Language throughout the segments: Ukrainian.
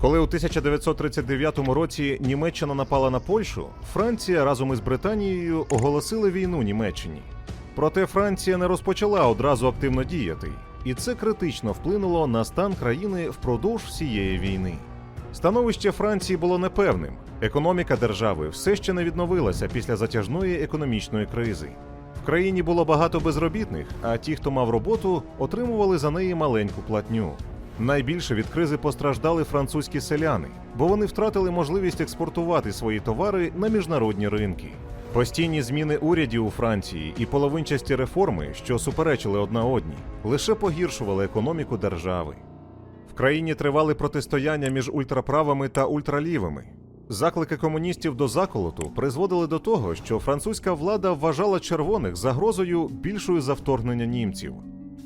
Коли у 1939 році Німеччина напала на Польщу, Франція разом із Британією оголосили війну Німеччині. Проте Франція не розпочала одразу активно діяти, і це критично вплинуло на стан країни впродовж всієї війни. Становище Франції було непевним. Економіка держави все ще не відновилася після затяжної економічної кризи. В країні було багато безробітних, а ті, хто мав роботу, отримували за неї маленьку платню. Найбільше від кризи постраждали французькі селяни, бо вони втратили можливість експортувати свої товари на міжнародні ринки. Постійні зміни урядів у Франції і половинчасті реформи, що суперечили одна одній, лише погіршували економіку держави. В країні тривали протистояння між ультраправими та ультралівими. Заклики комуністів до заколоту призводили до того, що французька влада вважала червоних загрозою більшою за вторгнення німців.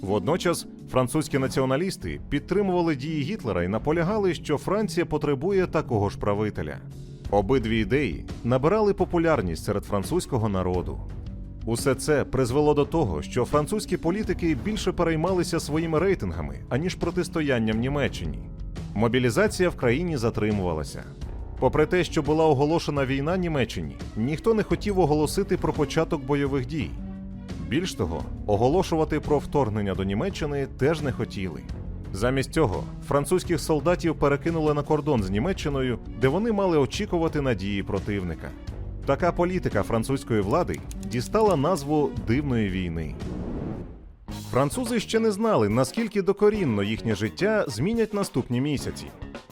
Водночас французькі націоналісти підтримували дії Гітлера і наполягали, що Франція потребує такого ж правителя. Обидві ідеї набирали популярність серед французького народу. Усе це призвело до того, що французькі політики більше переймалися своїми рейтингами, аніж протистоянням Німеччині. Мобілізація в країні затримувалася. Попри те, що була оголошена війна Німеччині, ніхто не хотів оголосити про початок бойових дій. Більш того, оголошувати про вторгнення до Німеччини теж не хотіли. Замість цього французьких солдатів перекинули на кордон з Німеччиною, де вони мали очікувати надії противника. Така політика французької влади дістала назву дивної війни. Французи ще не знали, наскільки докорінно їхнє життя змінять наступні місяці.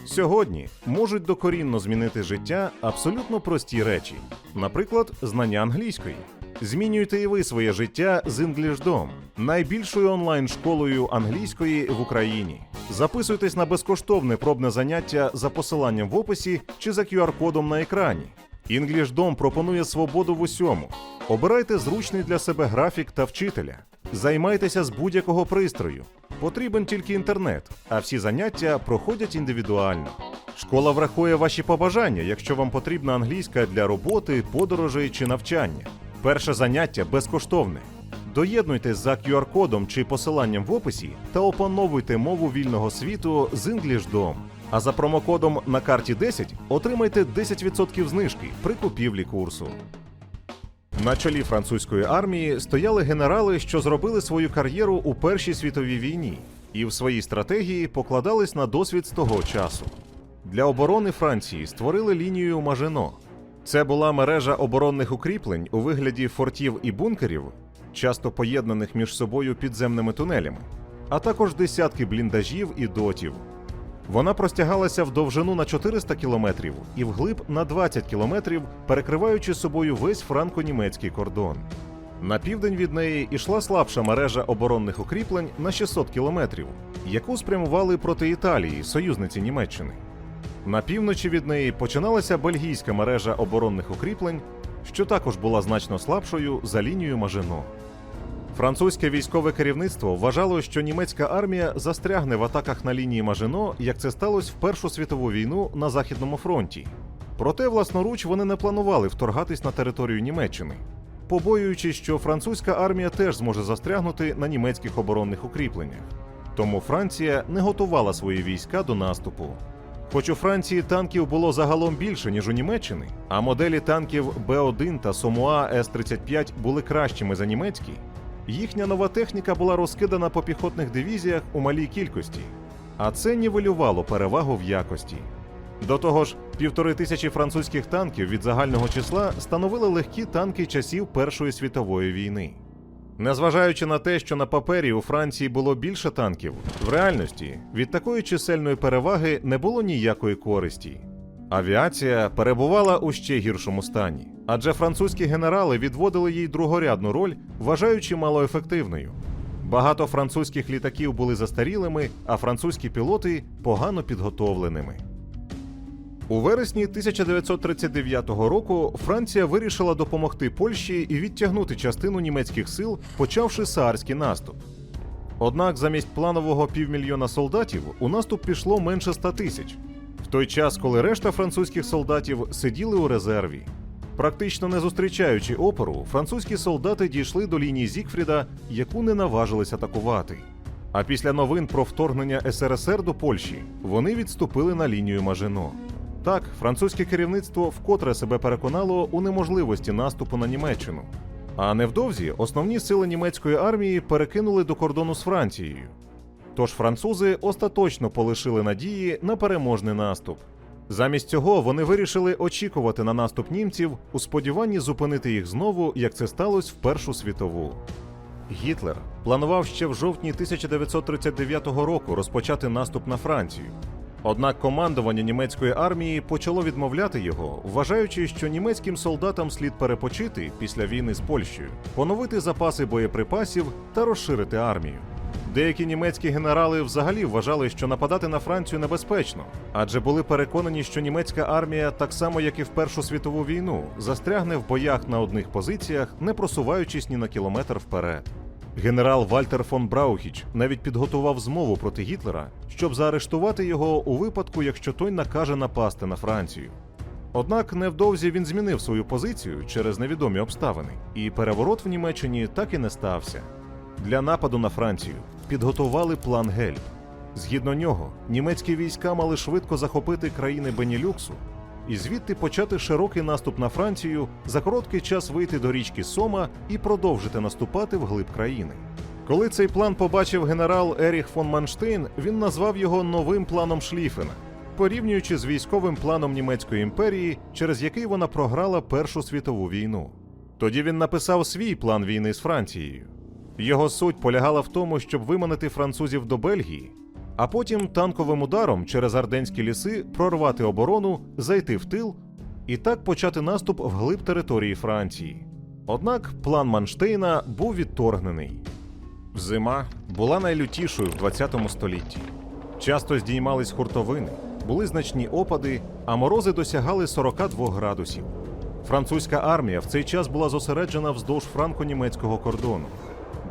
Сьогодні можуть докорінно змінити життя абсолютно прості речі, наприклад, знання англійської. Змінюйте і ви своє життя з EnglishDom, найбільшою онлайн-школою англійської в Україні. Записуйтесь на безкоштовне пробне заняття за посиланням в описі чи за QR-кодом на екрані. EnglishDom пропонує свободу в усьому. Обирайте зручний для себе графік та вчителя. Займайтеся з будь-якого пристрою. Потрібен тільки інтернет, а всі заняття проходять індивідуально. Школа врахує ваші побажання, якщо вам потрібна англійська для роботи, подорожей чи навчання. Перше заняття безкоштовне. Доєднуйтесь за QR-кодом чи посиланням в описі та опановуйте мову вільного світу з EnglishDom. А за промокодом на карті 10 отримайте 10% знижки при купівлі курсу. На чолі французької армії стояли генерали, що зробили свою кар'єру у Першій світовій війні, і в своїй стратегії покладались на досвід з того часу. Для оборони Франції створили лінію Мажино. Це була мережа оборонних укріплень у вигляді фортів і бункерів, часто поєднаних між собою підземними тунелями, а також десятки бліндажів і дотів. Вона простягалася в довжину на 400 кілометрів і вглиб на 20 кілометрів, перекриваючи собою весь франко-німецький кордон. На південь від неї ішла слабша мережа оборонних укріплень на 600 кілометрів, яку спрямували проти Італії, союзниці Німеччини. На півночі від неї починалася бельгійська мережа оборонних укріплень, що також була значно слабшою за лінією Мажино. Французьке військове керівництво вважало, що німецька армія застрягне в атаках на лінії Мажино, як це сталося в Першу світову війну на Західному фронті. Проте, власноруч, вони не планували вторгатись на територію Німеччини, побоюючись, що французька армія теж зможе застрягнути на німецьких оборонних укріпленнях. Тому Франція не готувала свої війська до наступу. Хоч у Франції танків було загалом більше, ніж у Німеччини, а моделі танків Б1 та Сомуа С-35 були кращими за німецькі, їхня нова техніка була розкидана по піхотних дивізіях у малій кількості, а це нівелювало перевагу в якості. До того ж, півтори тисячі французьких танків від загального числа становили легкі танки часів Першої світової війни. Незважаючи на те, що на папері у Франції було більше танків, в реальності від такої чисельної переваги не було ніякої користі. Авіація перебувала у ще гіршому стані, адже французькі генерали відводили їй другорядну роль, вважаючи малоефективною. Багато французьких літаків були застарілими, а французькі пілоти погано підготовленими. У вересні 1939 року Франція вирішила допомогти Польщі і відтягнути частину німецьких сил, почавши саарський наступ. Однак замість планового півмільйона солдатів у наступ пішло менше 100 тисяч, в той час, коли решта французьких солдатів сиділи у резерві. Практично не зустрічаючи опору, французькі солдати дійшли до лінії Зігфріда, яку не наважились атакувати. А після новин про вторгнення СРСР до Польщі вони відступили на лінію Мажино. Так, французьке керівництво вкотре себе переконало у неможливості наступу на Німеччину. А невдовзі основні сили німецької армії перекинули до кордону з Францією. Тож французи остаточно полишили надії на переможний наступ. Замість цього вони вирішили очікувати на наступ німців у сподіванні зупинити їх знову, як це сталося в Першу світову. Гітлер планував ще в жовтні 1939 року розпочати наступ на Францію. Однак командування німецької армії почало відмовляти його, вважаючи, що німецьким солдатам слід перепочити після війни з Польщею, поновити запаси боєприпасів та розширити армію. Деякі німецькі генерали взагалі вважали, що нападати на Францію небезпечно, адже були переконані, що німецька армія, так само як і в Першу світову війну, застрягне в боях на одних позиціях, не просуваючись ні на кілометр вперед. Генерал Вальтер фон Браухіч навіть підготував змову проти Гітлера, щоб заарештувати його у випадку, якщо той накаже напасти на Францію. Однак невдовзі він змінив свою позицію через невідомі обставини, і переворот в Німеччині так і не стався. Для нападу на Францію підготували план Гельб. Згідно нього, німецькі війська мали швидко захопити країни Бенілюксу і звідти почати широкий наступ на Францію, за короткий час вийти до річки Сома і продовжити наступати вглиб країни. Коли цей план побачив генерал Еріх фон Манштейн, він назвав його новим планом Шліфена, порівнюючи з військовим планом Німецької імперії, через який вона програла Першу світову війну. Тоді він написав свій план війни з Францією. Його суть полягала в тому, щоб виманити французів до Бельгії, а потім танковим ударом через Арденські ліси прорвати оборону, зайти в тил і так почати наступ вглиб території Франції. Однак план Манштейна був відторгнений. Зима була найлютішою в 20 столітті. Часто здіймались хуртовини, були значні опади, а морози досягали 42 градусів. Французька армія в цей час була зосереджена вздовж франко-німецького кордону.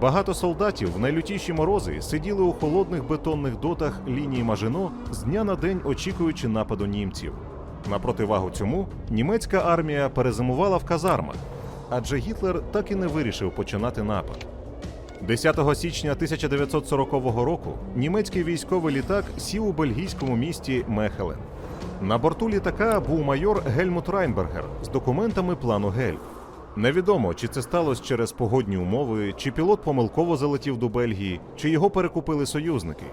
Багато солдатів в найлютіші морози сиділи у холодних бетонних дотах лінії Мажино з дня на день очікуючи нападу німців. На противагу цьому німецька армія перезимувала в казармах, адже Гітлер так і не вирішив починати напад. 10 січня 1940 року німецький військовий літак сів у бельгійському місті Мехелен. На борту літака був майор Гельмут Райнбергер з документами плану Гельб. Невідомо, чи це сталося через погодні умови, чи пілот помилково залетів до Бельгії, чи його перекупили союзники.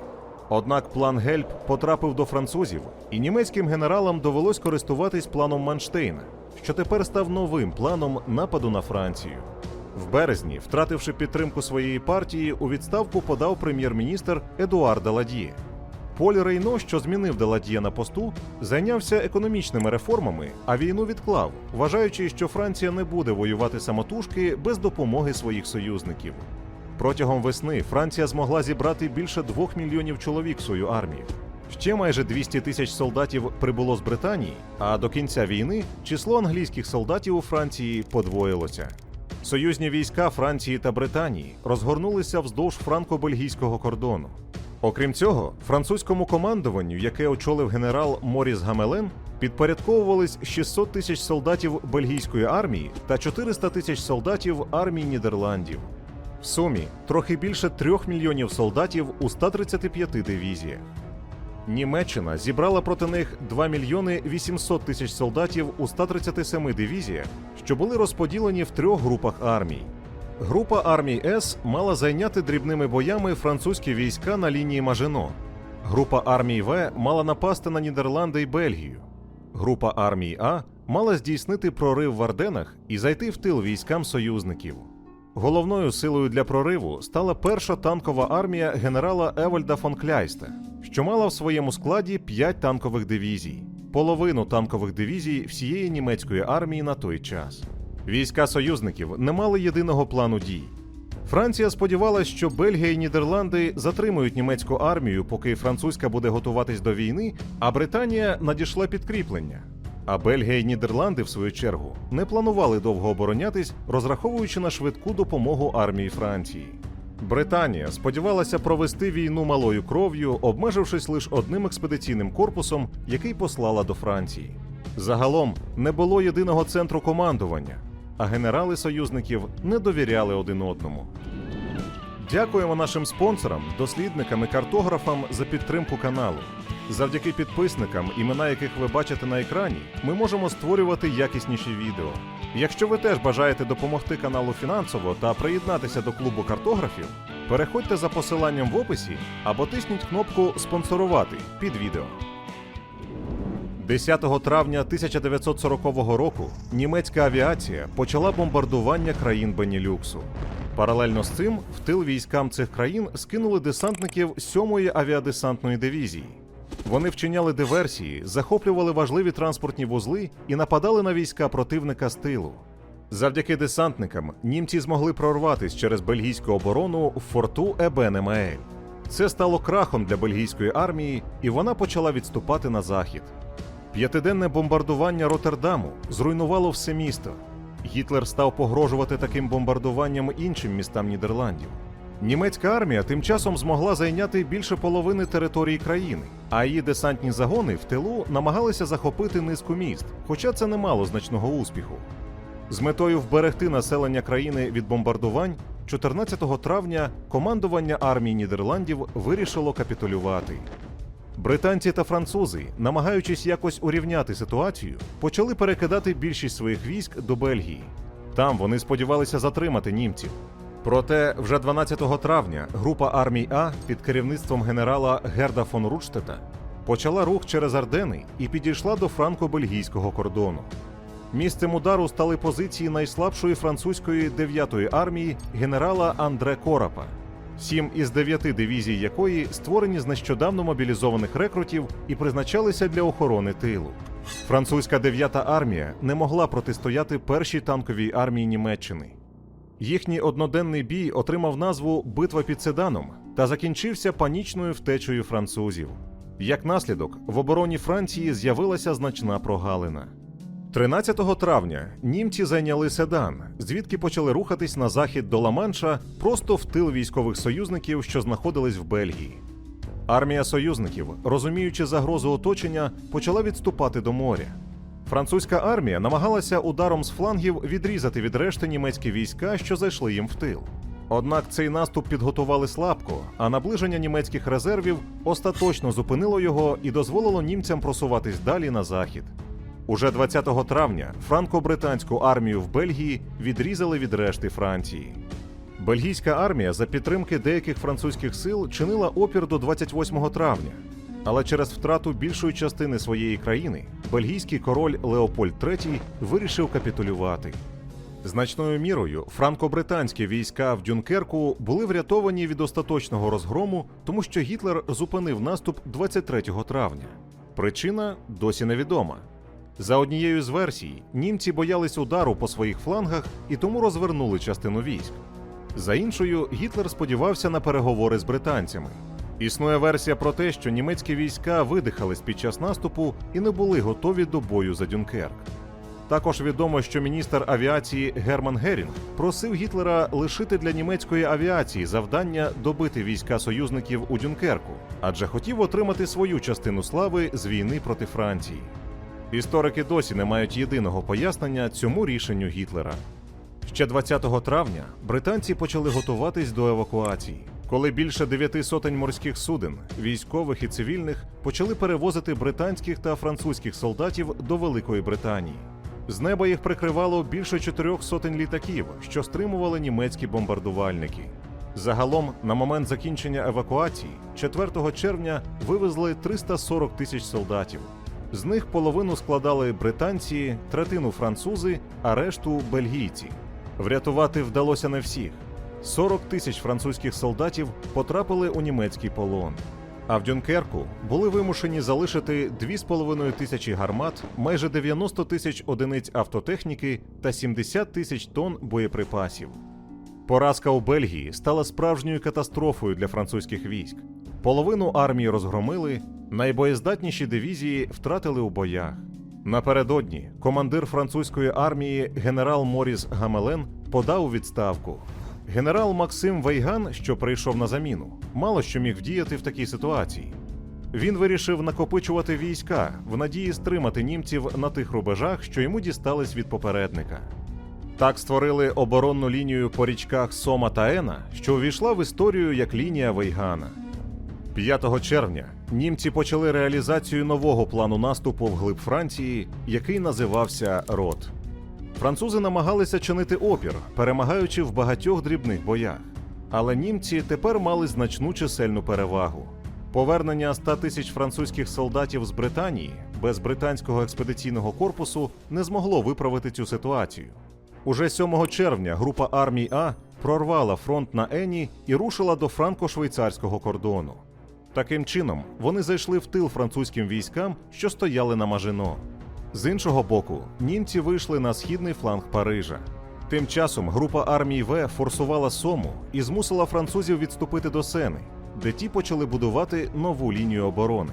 Однак план Гельб потрапив до французів, і німецьким генералам довелось користуватись планом Манштейна, що тепер став новим планом нападу на Францію. В березні, втративши підтримку своєї партії, у відставку подав прем'єр-міністр Едуар Даладіє. Поль Рейно, що змінив Деладія на посту, зайнявся економічними реформами, а війну відклав, вважаючи, що Франція не буде воювати самотужки без допомоги своїх союзників. Протягом весни Франція змогла зібрати більше двох мільйонів чоловік свою армію. Ще майже 200 тисяч солдатів прибуло з Британії, а до кінця війни число англійських солдатів у Франції подвоїлося. Союзні війська Франції та Британії розгорнулися вздовж франко-бельгійського кордону. Окрім цього, французькому командуванню, яке очолив генерал Моріс Гамелен, підпорядковувались 600 тисяч солдатів бельгійської армії та 400 тисяч солдатів армії Нідерландів. В сумі трохи більше трьох мільйонів солдатів у 135 дивізіях. Німеччина зібрала проти них 2 мільйони 800 тисяч солдатів у 137 дивізіях, що були розподілені в трьох групах армій. Група армій С мала зайняти дрібними боями французькі війська на лінії Мажино. Група армій В мала напасти на Нідерланди і Бельгію. Група армій А мала здійснити прорив в Арденах і зайти в тил військам союзників. Головною силою для прориву стала перша танкова армія генерала Евальда фон Кляйста, що мала в своєму складі 5 танкових дивізій, половину танкових дивізій всієї німецької армії на той час. Війська союзників не мали єдиного плану дій. Франція сподівалася, що Бельгія і Нідерланди затримують німецьку армію, поки французька буде готуватись до війни, а Британія надійшла підкріплення. А Бельгія і Нідерланди, в свою чергу, не планували довго оборонятись, розраховуючи на швидку допомогу армії Франції. Британія сподівалася провести війну малою кров'ю, обмежившись лише одним експедиційним корпусом, який послала до Франції. Загалом не було єдиного центру командування, а генерали союзників не довіряли один одному. Дякуємо нашим спонсорам, дослідникам і картографам за підтримку каналу. Завдяки підписникам, імена яких ви бачите на екрані, ми можемо створювати якісніші відео. Якщо ви теж бажаєте допомогти каналу фінансово та приєднатися до клубу картографів, переходьте за посиланням в описі або тисніть кнопку Спонсорувати під відео. 10 травня 1940 року німецька авіація почала бомбардування країн Бенілюксу. Паралельно з цим в тил військам цих країн скинули десантників 7-ї авіадесантної дивізії. Вони вчиняли диверсії, захоплювали важливі транспортні вузли і нападали на війська противника з тилу. Завдяки десантникам німці змогли прорватися через бельгійську оборону в форту Ебен-Емаель. Це стало крахом для бельгійської армії, і вона почала відступати на захід. П'ятиденне бомбардування Роттердаму зруйнувало все місто. Гітлер став погрожувати таким бомбардуванням іншим містам Нідерландів. Німецька армія тим часом змогла зайняти більше половини території країни, а її десантні загони в тилу намагалися захопити низку міст, хоча це не мало значного успіху. З метою вберегти населення країни від бомбардувань, 14 травня командування армії Нідерландів вирішило капітулювати. Британці та французи, намагаючись якось урівняти ситуацію, почали перекидати більшість своїх військ до Бельгії. Там вони сподівалися затримати німців. Проте вже 12 травня група армій А під керівництвом генерала Герда фон Рудштета почала рух через Ардени і підійшла до франко-бельгійського кордону. Місцем удару стали позиції найслабшої французької 9-ї армії генерала Андре Корапа, сім із дев'яти дивізій якої створені з нещодавно мобілізованих рекрутів і призначалися для охорони тилу. Французька 9-та армія не могла протистояти першій танковій армії Німеччини. Їхній одноденний бій отримав назву Битва під Седаном та закінчився панічною втечею французів. Як наслідок, в обороні Франції з'явилася значна прогалина. 13 травня німці зайняли Седан, звідки почали рухатись на захід до Ла-Манша просто в тил військових союзників, що знаходились в Бельгії. Армія союзників, розуміючи загрозу оточення, почала відступати до моря. Французька армія намагалася ударом з флангів відрізати від решти німецькі війська, що зайшли їм в тил. Однак цей наступ підготували слабко, а наближення німецьких резервів остаточно зупинило його і дозволило німцям просуватись далі на захід. Уже 20 травня франко-британську армію в Бельгії відрізали від решти Франції. Бельгійська армія за підтримки деяких французьких сил чинила опір до 28 травня. Але через втрату більшої частини своєї країни бельгійський король Леопольд III вирішив капітулювати. Значною мірою франко-британські війська в Дюнкерку були врятовані від остаточного розгрому, тому що Гітлер зупинив наступ 23 травня. Причина досі невідома. За однією з версій, німці боялись удару по своїх флангах і тому розвернули частину військ. За іншою, Гітлер сподівався на переговори з британцями. Існує версія про те, що німецькі війська видихались під час наступу і не були готові до бою за Дюнкерк. Також відомо, що міністр авіації Герман Герінг просив Гітлера лишити для німецької авіації завдання добити війська союзників у Дюнкерку, адже хотів отримати свою частину слави з війни проти Франції. Історики досі не мають єдиного пояснення цьому рішенню Гітлера. Ще 20 травня британці почали готуватись до евакуації, коли більше дев'яти сотень морських суден, військових і цивільних, почали перевозити британських та французьких солдатів до Великої Британії. З неба їх прикривало більше чотирьох сотень літаків, що стримували німецькі бомбардувальники. Загалом, на момент закінчення евакуації, 4 червня вивезли 340 тисяч солдатів. З них половину складали британці, третину французи, а решту бельгійці. Врятувати вдалося не всіх. 40 тисяч французьких солдатів потрапили у німецький полон. А в Дюнкерку були вимушені залишити 2,5 тисячі гармат, майже 90 тисяч одиниць автотехніки та 70 тисяч тонн боєприпасів. Поразка у Бельгії стала справжньою катастрофою для французьких військ. Половину армії розгромили, найбоєздатніші дивізії втратили у боях. Напередодні командир французької армії генерал Моріс Гамелен подав у відставку. Генерал Максим Вейган, що прийшов на заміну, мало що міг вдіяти в такій ситуації. Він вирішив накопичувати війська в надії стримати німців на тих рубежах, що йому дістались від попередника. Так створили оборонну лінію по річках Сома та Ена, що увійшла в історію як лінія Вейгана. 5 червня німці почали реалізацію нового плану наступу вглиб Франції, який називався Рот. Французи намагалися чинити опір, перемагаючи в багатьох дрібних боях. Але німці тепер мали значну чисельну перевагу. Повернення 100 тисяч французьких солдатів з Британії без британського експедиційного корпусу не змогло виправити цю ситуацію. Уже 7 червня група армій А прорвала фронт на Ені і рушила до франко-швейцарського кордону. Таким чином, вони зайшли в тил французьким військам, що стояли на Мажино. З іншого боку, німці вийшли на східний фланг Парижа. Тим часом група армій В форсувала Сому і змусила французів відступити до Сени, де ті почали будувати нову лінію оборони.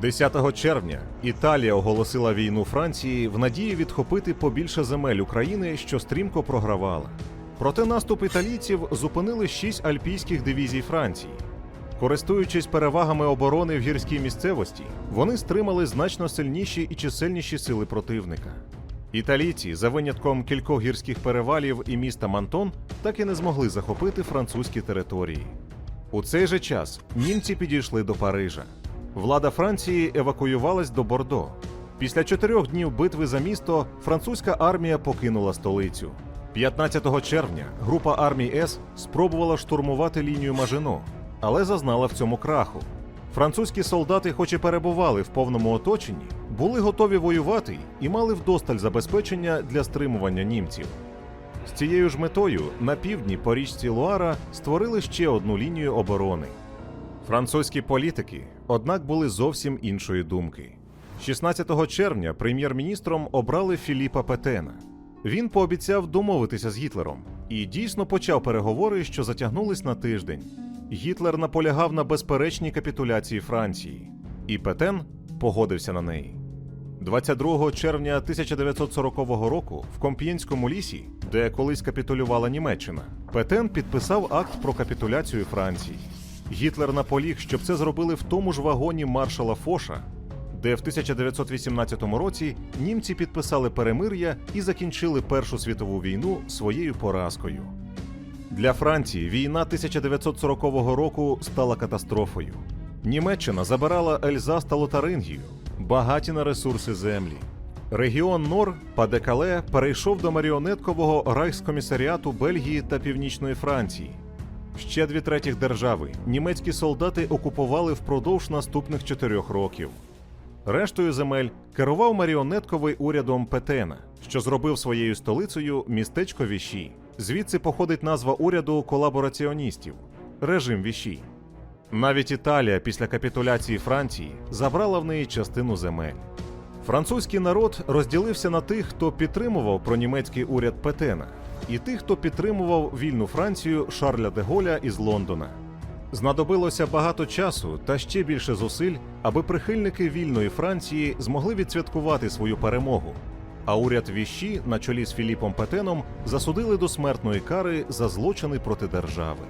10 червня Італія оголосила війну Франції в надії відхопити побільше земель України, що стрімко програвала. Проте наступ італійців зупинили шість альпійських дивізій Франції. Користуючись перевагами оборони в гірській місцевості, вони стримали значно сильніші і чисельніші сили противника. Італійці, за винятком кількох гірських перевалів і міста Мантон, так і не змогли захопити французькі території. У цей же час німці підійшли до Парижа. Влада Франції евакуювалась до Бордо. Після чотирьох днів битви за місто французька армія покинула столицю. 15 червня група армій С спробувала штурмувати лінію Мажино, але зазнала в цьому краху. Французькі солдати, хоч і перебували в повному оточенні, були готові воювати і мали вдосталь забезпечення для стримування німців. З цією ж метою на півдні по річці Луара створили ще одну лінію оборони. Французькі політики, однак, були зовсім іншої думки. 16 червня прем'єр-міністром обрали Філіпа Петена. Він пообіцяв домовитися з Гітлером і дійсно почав переговори, що затягнулись на тиждень. Гітлер наполягав на безперечній капітуляції Франції, і Петен погодився на неї. 22 червня 1940 року в Комп'єнському лісі, де колись капітулювала Німеччина, Петен підписав акт про капітуляцію Франції. Гітлер наполіг, щоб це зробили в тому ж вагоні маршала Фоша, де в 1918 році німці підписали перемир'я і закінчили Першу світову війну своєю поразкою. Для Франції війна 1940 року стала катастрофою. Німеччина забирала Ельзас та Лотарингію, багаті на ресурси землі. Регіон Нор Падекале перейшов до маріонеткового райхскомісаріату Бельгії та Північної Франції. Ще дві третіх держави німецькі солдати окупували впродовж наступних чотирьох років. Рештою земель керував маріонетковий урядом Петена, що зробив своєю столицею містечко Віші. Звідси походить назва уряду колабораціоністів режим Віші. Навіть Італія після капітуляції Франції забрала в неї частину земель. Французький народ розділився на тих, хто підтримував пронімецький уряд Петена, і тих, хто підтримував вільну Францію Шарля де Голля із Лондона. Знадобилося багато часу та ще більше зусиль, аби прихильники вільної Франції змогли відсвяткувати свою перемогу. А уряд Віщі на чолі з Філіпом Петеном засудили до смертної кари за злочини проти держави.